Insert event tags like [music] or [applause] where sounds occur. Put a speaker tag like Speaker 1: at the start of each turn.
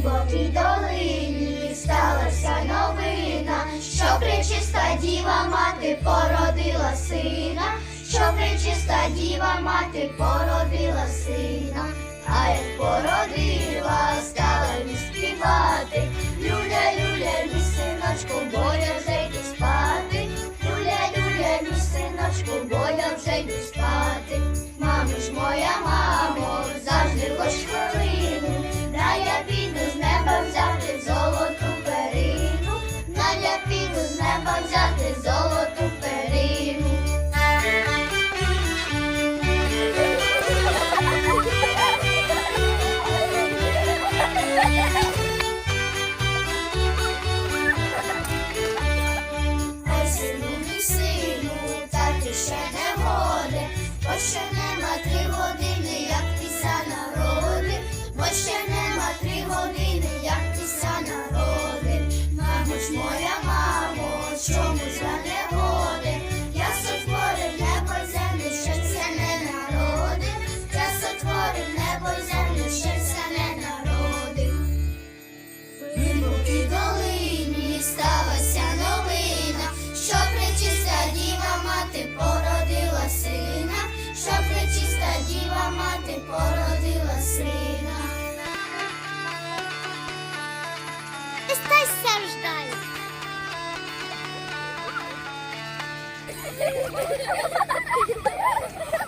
Speaker 1: глибокій долині сталася новина, що причиста діва мати породила сина, що причиста діва мати породила сина, а як породила, стала міспівати, люля, люля, мій синочку. Небо й землю, ще не народи. Глибокій долині сталася новина, що пречиста діва мати породила сина, що пречиста діва мати породила сина. [laughs]